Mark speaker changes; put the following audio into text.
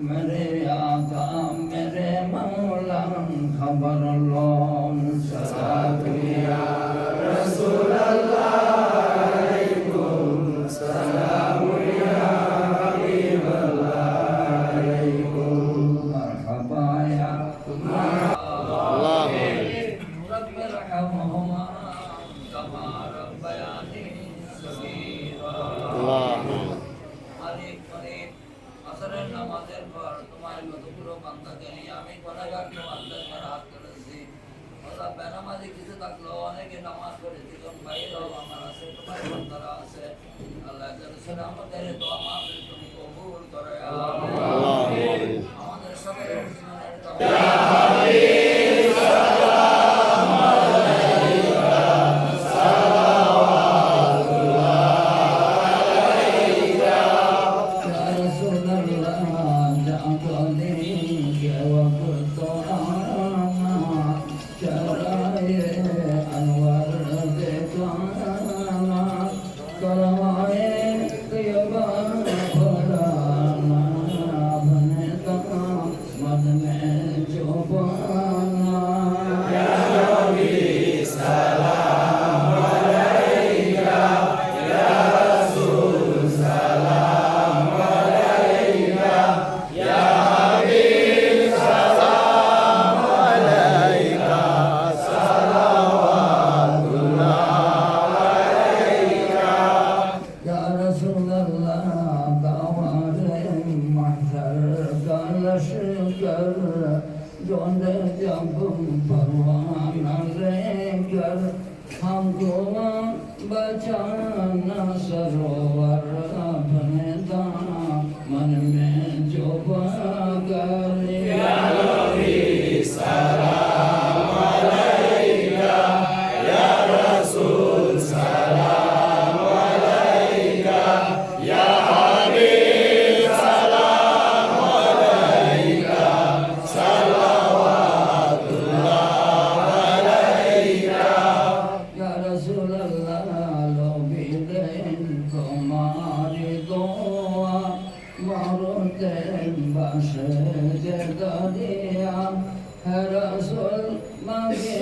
Speaker 1: मेरे आका मेरे मौला खबर लो लोक आमकां केली आमी कोणाक घातलो आमच्या हात करत न्ही आता पॅना माझे किती टाकलो अनेक नमाज़ पडे तिकडून बाई राहू आम्हाला असे तुम्हाला म्हणतारा असे अल्लाह जर सर आम्हाला तो आम्हाला gör Göndereceğim parvana renk gör Hamdolun bacağına sarı var Rabbine damanı mencuba gari Ya Rabbi selam aleyka Ya Resul selam aleyka Ya বাসে দরিয়া রসুল মাগে